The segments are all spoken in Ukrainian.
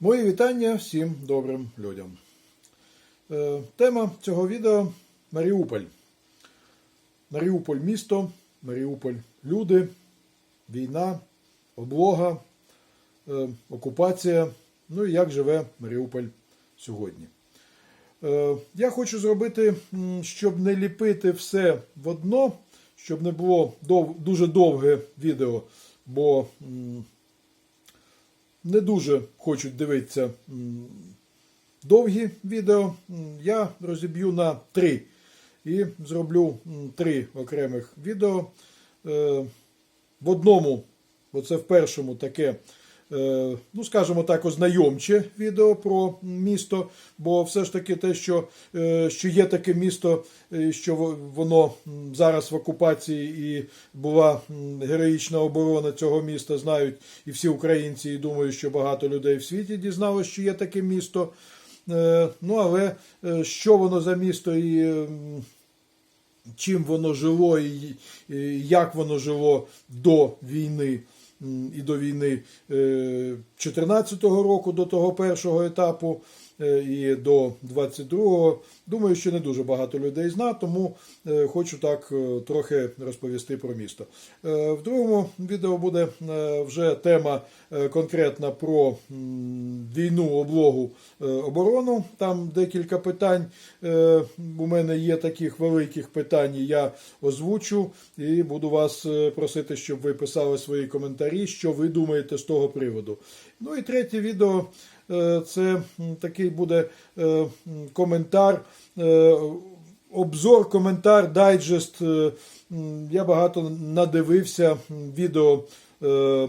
Мої вітання всім добрим людям. Е, Тема цього відео Маріуполь. Маріуполь місто, Маріуполь люди, війна, облога, е, окупація. Ну і як живе Маріуполь сьогодні. Е, Я хочу зробити, щоб не ліпити все в одно, щоб не було дуже довге відео, бо не дуже хочуть дивитися довгі відео. Я розіб'ю на три і зроблю три окремих відео. Е, В одному, оце в першому таке, ну скажімо так, ознайомче відео про місто, бо все ж таки те, що, е, що є таке місто, е, що воно зараз в окупації і була героїчна оборона цього міста, знають і всі українці, і думаю, що багато людей в світі дізналося, що є таке місто. Е, Ну, але е, що воно за місто і чим воно жило і як воно жило до війни і до війни 2014 року, до того першого етапу. е, і до 22-го. Думаю, що не дуже багато людей зна, тому е, хочу так е, трохи розповісти про місто. Е, В другому відео буде е, вже тема е, конкретна про війну, облогу, е, оборону. Там декілька питань. е, У мене є таких великих питань, я озвучу і буду вас е, просити, щоб ви писали свої коментарі, що ви думаєте з того приводу. Ну і третє відео е, це такий буде е, коментар. е, Обзор, коментар, дайджест. Е, Я багато надивився відео е,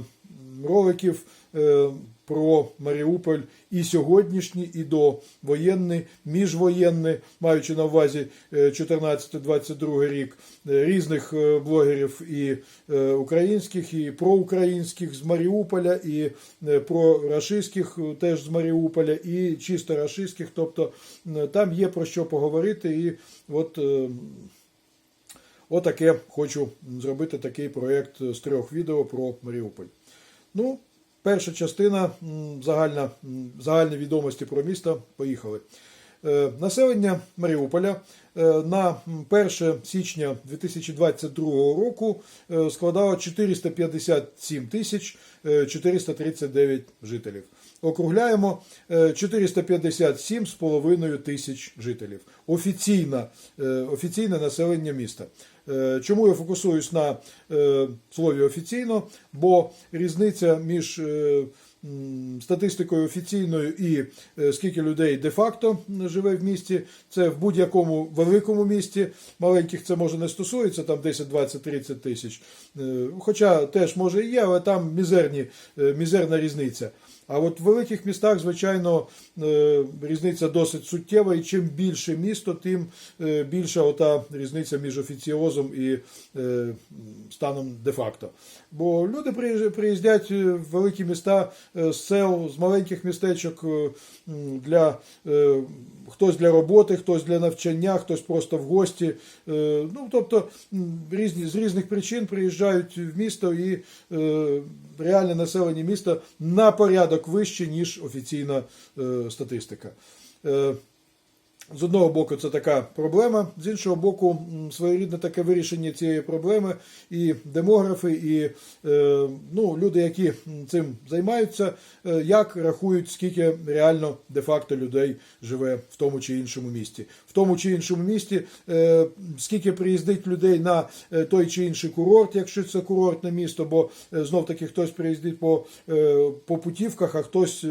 роликів е, про Маріуполь і сьогоднішні, і довоєнний, міжвоєнний, маючи на увазі е, 14-22 рік е, різних е, блогерів і е, українських, і проукраїнських з Маріуполя, і е, прорашистських е, теж з Маріуполя, і чисто рашистських. Тобто е, там є про що поговорити. І от е, Отаке хочу зробити такий проєкт з трьох відео про Маріуполь. Ну, перша частина загальна, загальні відомості про місто. Поїхали. Е, Населення Маріуполя е, на 1 січня 2022 року е, складало 457 тисяч е, 439 жителів. Округляємо е, 457,5 тисяч жителів. Офіційна, е, офіційне населення міста. Е, Чому я фокусуюсь на е, слові офіційно? Бо різниця між е, статистикою офіційною і скільки людей де-факто живе в місті, це в будь-якому великому місті. Маленьких це може не стосується, там 10, 20, 30 тисяч. Хоча теж може і є, але там мізерні, мізерна різниця. А от в великих містах, звичайно, е, різниця досить суттєва, і чим більше місто, тим е, більша ота різниця між офіціозом і е, станом де-факто. Бо люди приїздять в великі міста з сел, з маленьких містечок для хтось для роботи, хтось для навчання, хтось просто в гості. Ну, тобто різні, з різних причин приїжджають в місто і реальне населення міста на порядок вище, ніж офіційна е, статистика. З одного боку, це така проблема, з іншого боку, своєрідне таке вирішення цієї проблеми. І демографи, і е, ну, люди, які цим займаються, е, як рахують, скільки реально де-факто людей живе в тому чи іншому місті. В тому чи іншому місті, е, скільки приїздить людей на той чи інший курорт, якщо це курортне місто, бо знов таки хтось приїздить по, по путівках, а хтось.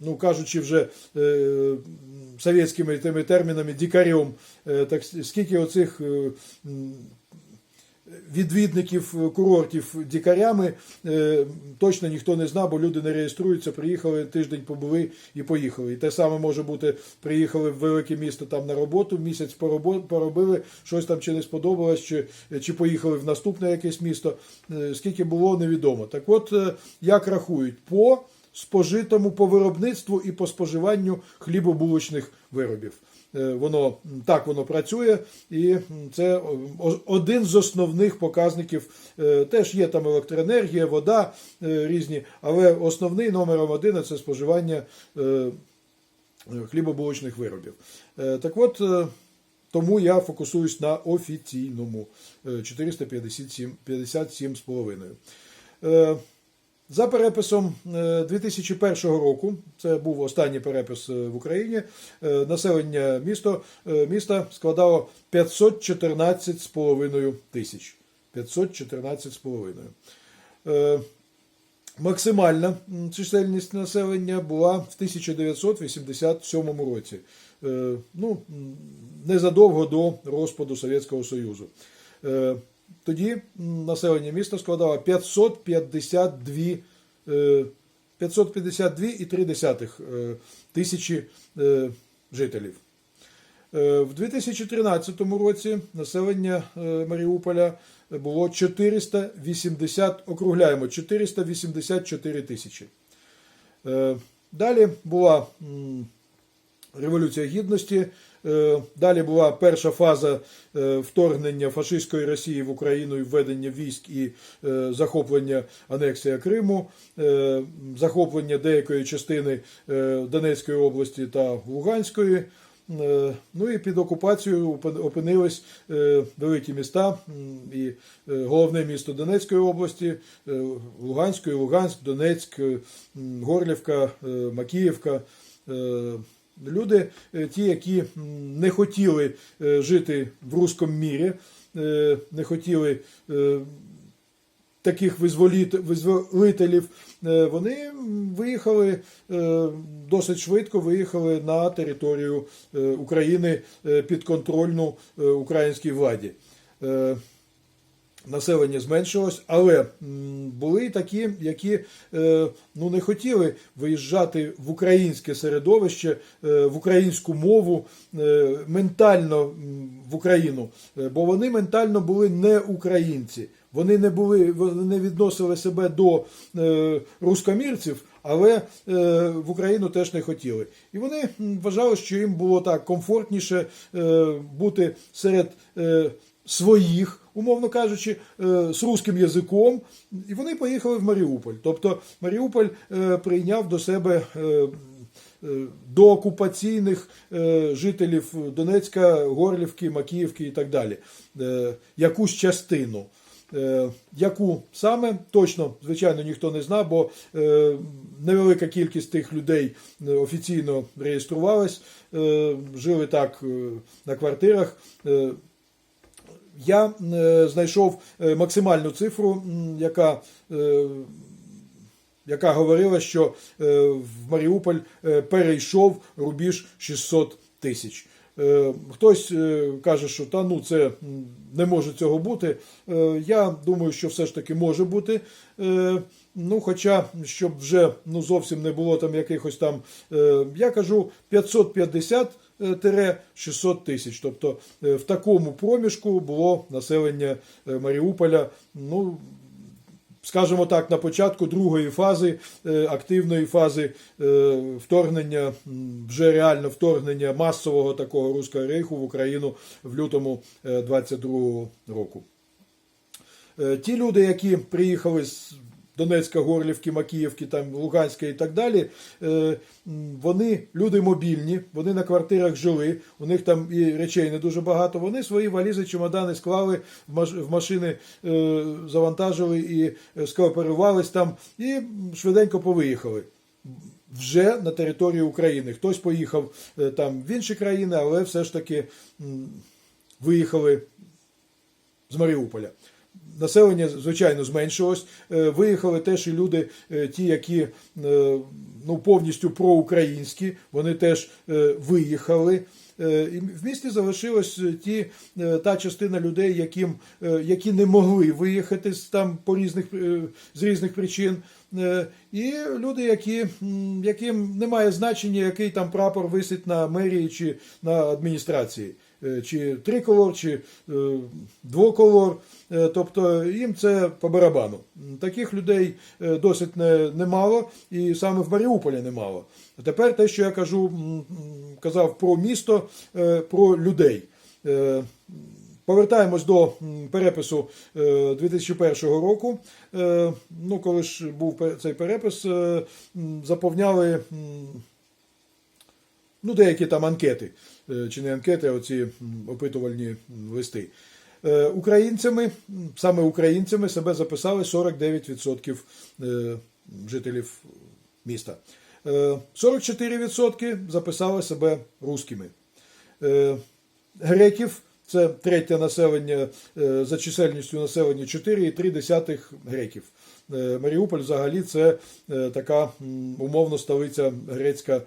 Ну кажучи вже е, совєтськими тими термінами, дікарем, е, так скільки оцих е, відвідників е, курортів дікарями, е, точно ніхто не знав, бо люди не реєструються, приїхали тиждень побули і поїхали. І те саме може бути, приїхали в велике місто там на роботу, місяць поробили, щось там чи не сподобалось, чи, чи поїхали в наступне якесь місто. Е, Скільки було, невідомо. Так от, як рахують, по спожитому по виробництву і по споживанню хлібобулочних виробів. е, воно так воно працює, і це один з основних показників. Е, Теж є там електроенергія, вода е, різні, але основний номером один це споживання е, хлібобулочних виробів. Е, Так от, е, тому я фокусуюсь на офіційному е, 457 57,5. Е, За переписом е, 2001 року, це був останній перепис е, в Україні, е, населення місто, е, міста складало 514,5 тисяч. 514,5. Е, Максимальна чисельність населення була в 1987 році, Е, ну, незадовго до розпаду Совєтського Союзу. Е, Тоді населення міста складало 552, е, 552,3 е, тисячі е, жителів. Е, В 2013 році населення е, Маріуполя було 480, округляємо, 484 тисячі. Е, Далі була Революція Гідності. Е, Далі була перша фаза е, вторгнення фашистської Росії в Україну і введення військ і е, захоплення анексія Криму, захоплення деякої частини Донецької області та Луганської. Ну і під окупацією опинились великі міста і головне місто Донецької області, Луганської, Луганськ, Донецьк, Горлівка, Макіївка. Люди, е, ті, які не хотіли е, жити в руському мірі, е, не хотіли таких визволителів, вони виїхали досить швидко, виїхали на територію України підконтрольну українській владі. Населення зменшилось, але були такі, які е, ну, не хотіли виїжджати в українське середовище, е, в українську мову, е, ментально в Україну, бо вони ментально були не українці. Вони не були, вони не відносили себе до е, рускомірців, але е, в Україну теж не хотіли. І вони вважали, що їм було так комфортніше е, бути серед е, своїх, умовно кажучи, е, з русським язиком, і вони поїхали в Маріуполь. Тобто Маріуполь е, прийняв до себе. е, До окупаційних жителів Донецька, Горлівки, Макіївки і так далі. Якусь частину. Яку саме точно, звичайно, ніхто не знав, бо невелика кількість тих людей офіційно реєструвалась, жили так на квартирах. Я е, знайшов е, максимальну цифру, яка, е, яка говорила, що в Маріуполь перейшов рубіж 600 тисяч. Хтось каже, що та ну це не може цього бути. Я думаю, що все ж таки може бути. Ну, хоча, щоб вже ну, зовсім не було там якихось там, я кажу 550 600 тисяч. Тобто е, в такому проміжку було населення е, Маріуполя. Ну, скажімо так, на початку другої фази е, активної фази вторгнення, вже реально вторгнення масового такого руського рейху в Україну в лютому 22 року. Ті люди, які приїхали з Донецька, Горлівки, Макіївки, там, Луганська і так далі, е, вони люди мобільні, вони на квартирах жили, у них там і речей не дуже багато. Вони свої валізи, чемодани склали, в машини е, завантажили і е, скооперувались там, і швиденько повиїхали. Вже на території України. Хтось поїхав там в інші країни, але все ж таки виїхали з Маріуполя. Населення, звичайно, зменшилось. Е, Виїхали теж і люди, е, ті, які е, ну, повністю проукраїнські, вони теж виїхали. І в місті залишилась ті, та частина людей, яким, які не могли виїхати там, по різних, з різних причин. І люди, які, яким немає значення, який там прапор висить на мерії чи на адміністрації. Е, чи триколор, чи е, двоколор. Е, Тобто їм це по барабану. Таких людей досить немало, і саме в Маріуполі немало. А тепер те, що я кажу, казав про місто, про людей. Повертаємось до перепису е, 2001 року. Ну, коли ж був цей перепис, заповняли ну, деякі там анкети, чи не анкети, а оці опитувальні листи. Е, Українцями, саме українцями себе записали 49% е, жителів міста. Е, 44% записали себе русскими. Е, Греків це третє населення е, за чисельністю населення 4,3 греків. Е, Маріуполь взагалі це е, така умовно столиця грецька,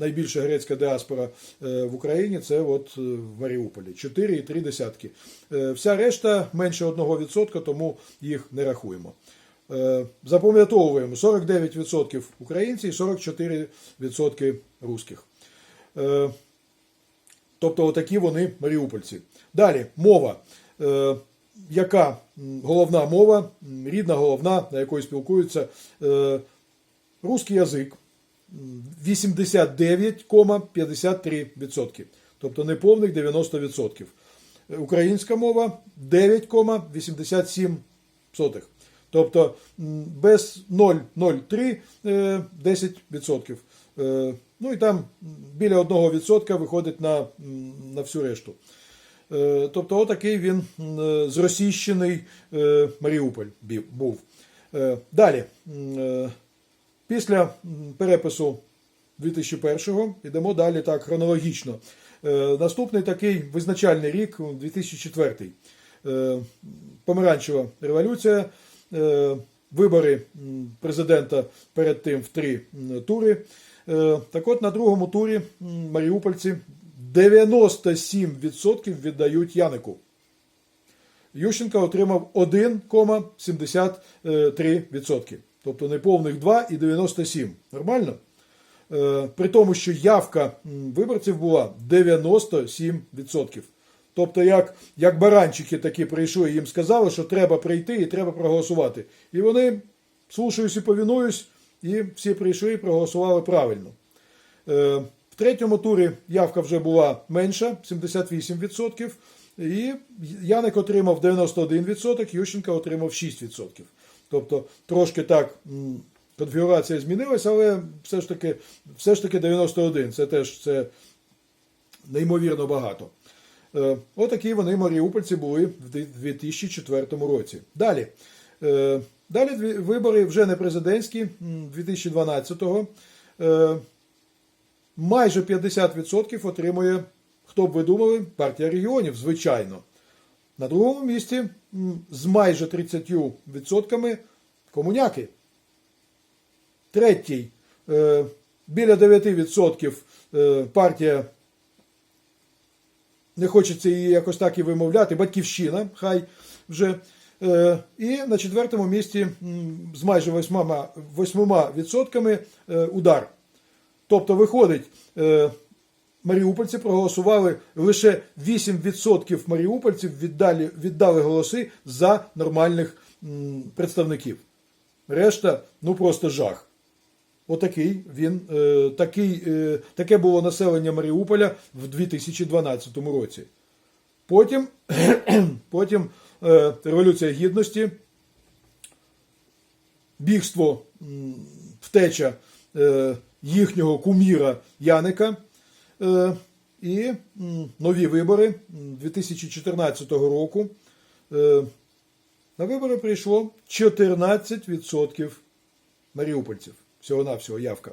найбільша грецька діаспора в Україні це от в Маріуполі 4,3. Е, Вся решта менше 1%, тому їх не рахуємо. Запам'ятовуємо 49% українці і 44% русських. Тобто, отакі вони маріупольці. Далі мова. Е, яка головна мова, рідна головна, на якої спілкуються е, русський язик 89,53%. Тобто неповних 90%. Е, Українська мова 9,87%. Тобто без 0,03 е, 10%. Ну і там біля 1% виходить на, на всю решту. Е, Тобто, отакий він е, зросійщений е, Маріуполь був. Далі, після перепису 2001-го йдемо далі так хронологічно. Наступний такий визначальний рік 2004. Е, Помаранчева революція. Вибори президента перед тим в три тури. Е, Так от на другому турі маріупольці 97% віддають Янику. Ющенко отримав 1,73%. Тобто неповних 2 і 97. Нормально? Е, При тому, що явка виборців була 97%. Тобто, як, як баранчики такі прийшли, і їм сказали, що треба прийти і треба проголосувати. І вони, слушаюсь і повінуюсь, і всі прийшли і проголосували правильно. Е, В третьому турі явка вже була менша 78%. І Яник отримав 91%, Ющенко отримав 6%. Тобто трошки так конфігурація змінилася, але все ж таки, все ж таки 91. Це теж це неймовірно багато. Е, Отакі вони маріупольці були в 2004 році. Далі. Далі вибори вже не президентські 2012-го. Е, Майже 50% отримує, хто б ви думали, партія регіонів, звичайно. На другому місці з майже 30% комуняки. Третій е, біля 9% е, партія, не хочеться її якось так і вимовляти, батьківщина, хай вже. Е, І на четвертому місці з майже 8%, 8% е, удар. Тобто, виходить, е, маріупольці проголосували лише 8% маріупольців віддали, віддали голоси за нормальних представників. Решта, ну просто жах. Отакий він, такий, таке було населення Маріуполя в 2012 році. Потім, потім Революція Гідності, бігство, втеча е, їхнього куміра Яника е, і нові вибори 2014 року. Е, на вибори прийшло 14% маріупольців. Всього-навсього явка.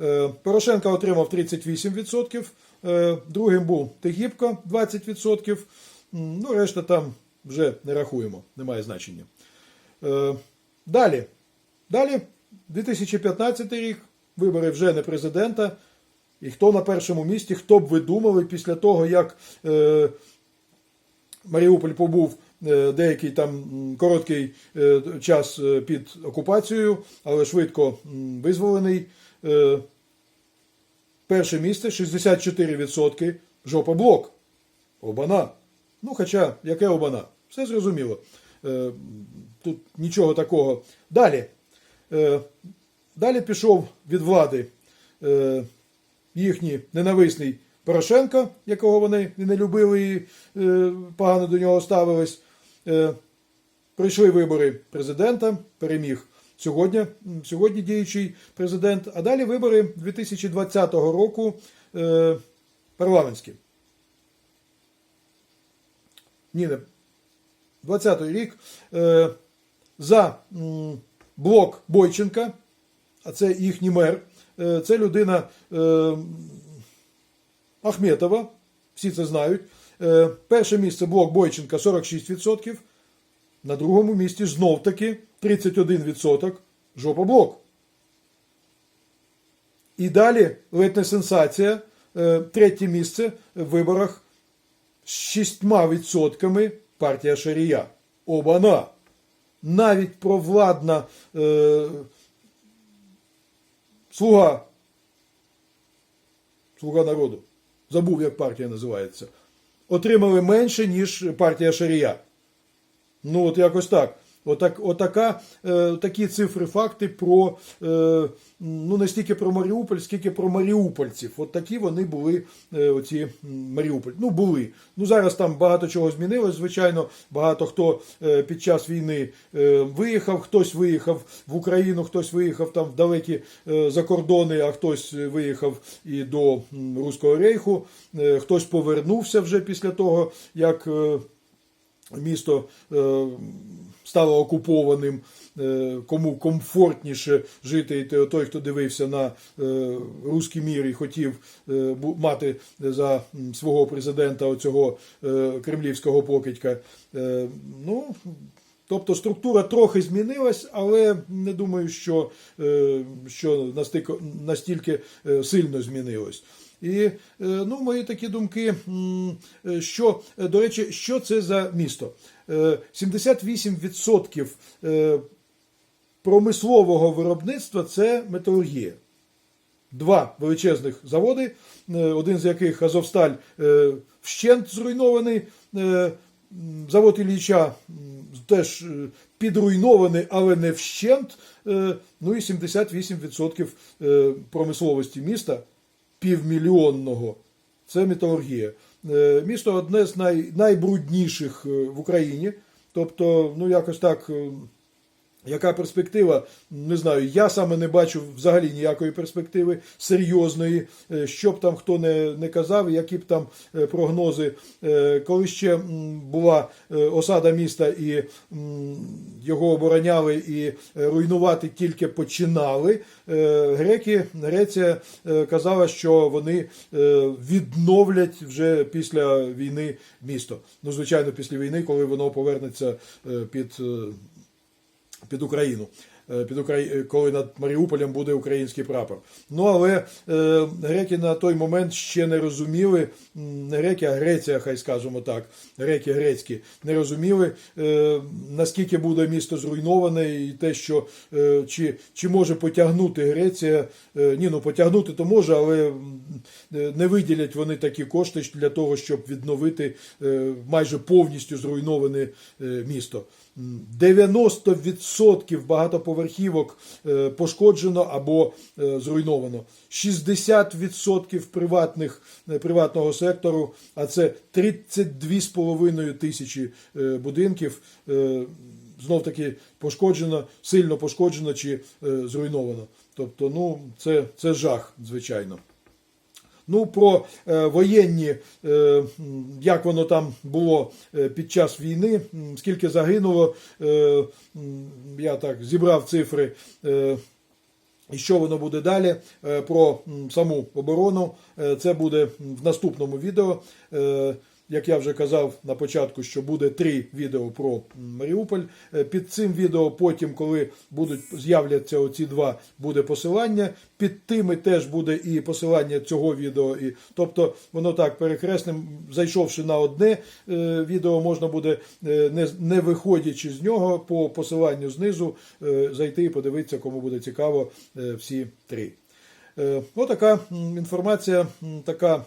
Е, Порошенко отримав 38%, е, другим був Тегібко 20%. Ну, решта там вже не рахуємо, немає значення. Е, Далі. Далі, 2015 рік, вибори вже не президента. І хто на першому місці, хто б ви думали після того, як е, Маріуполь побув е, деякий там короткий е, час е, під окупацією, але швидко визволений. Е, Перше місце 64% жопа блок. Обана. Ну, хоча, яке обана? Все зрозуміло. Е, Тут нічого такого. Далі. Е, Далі пішов від влади е, їхній ненависний Порошенко, якого вони не любили і погано до нього ставились. Прийшли вибори президента, переміг сьогодні, сьогодні діючий президент, а далі вибори 2020 року парламентські. Ні, не 20-й рік е, за блок Бойченка, а це їхній мер, е, це людина е, Ахметова, всі це знають. Перше місце блок Бойченка 46%. На другому місці знов таки 31% жопоблок. І далі ледь не сенсація. Третє місце в виборах з 6% партія Шарія. Обана. Навіть провладна е, слуга. Слуга народу. Забув, як партія називається. Отримали менше, ніж партія Шарія. Ну, от якось так. Отак, отака, е, такі цифри, факти про е, ну не стільки про Маріуполь, скільки про маріупольців. От такі вони були, е, оці Маріуполь. Ну, були. Ну зараз там багато чого змінилось. Звичайно, багато хто е, під час війни е, виїхав, хтось виїхав в Україну, хтось виїхав там в далекі е, закордони, а хтось виїхав і до Руського рейху, е, хтось повернувся вже після того, як. е, місто е, стало окупованим, е, кому комфортніше жити, і той, хто дивився на русський руський мір і хотів е, мати за свого президента оцього е, кремлівського покидька. Е, Ну, Тобто структура трохи змінилась, але не думаю, що, е, що настільки, е, сильно змінилось. І е, ну, мої такі думки, що, до речі, що це за місто? Е, 78% е, промислового виробництва це металургія. Два величезних заводи, один з яких Азовсталь вщент зруйнований. Завод Ілліча теж е, підруйнований, але не вщент. е, Ну і 78% е, промисловості міста півмільйонного. Це металургія. Місто одне з най, найбрудніших в Україні. Тобто, ну якось так. Яка перспектива? Не знаю. Я саме не бачу взагалі ніякої перспективи серйозної, е, що б там хто не, не казав, які б там е, прогнози. Е, Коли ще була осада міста і його обороняли і руйнувати тільки починали, греки, Греція казала, що вони відновлять вже після війни місто. Ну, звичайно, після війни, коли воно повернеться під. Е, під Україну. е, Під Украї... коли над Маріуполем буде український прапор. Ну але е, греки на той момент ще не розуміли, не греки, а Греція, хай скажемо так, греки грецькі, не розуміли, е, наскільки буде місто зруйноване, і те, що е, чи, чи може потягнути Греція. Е, ні, ну потягнути то може, але е, не виділять вони такі кошти для того, щоб відновити е, майже повністю зруйноване е, місто. М, 90% багатоповерхівок е, пошкоджено або е, зруйновано. 60% приватних, е, приватного сектору, а це 32,5 тисячі будинків. Знов таки пошкоджено, сильно пошкоджено чи зруйновано. Тобто, ну, це, це жах, звичайно. Ну, про е, воєнні, е, як воно там було е, під час війни, скільки загинуло, я так зібрав цифри. І що воно буде далі про саму оборону. Це буде в наступному відео. Як я вже казав на початку, що буде три відео про Маріуполь. Е, Під цим відео, потім, коли будуть з'являться оці два, буде посилання. Під тими теж буде і посилання цього відео. І, тобто воно так перекресним, зайшовши на одне е, відео, можна буде, е, не, виходячи з нього, по посиланню знизу зайти і подивитися, кому буде цікаво всі три. Е, Отака інформація, така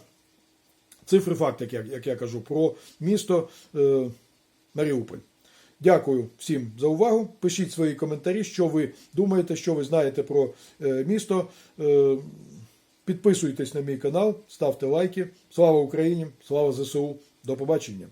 цифри факт, як, я- як я кажу, про місто е, Маріуполь. Дякую всім за увагу. Пишіть свої коментарі, що ви думаєте, що ви знаєте про е, місто. Е, Підписуйтесь на мій канал, ставте лайки. Слава Україні! Слава ЗСУ! До побачення!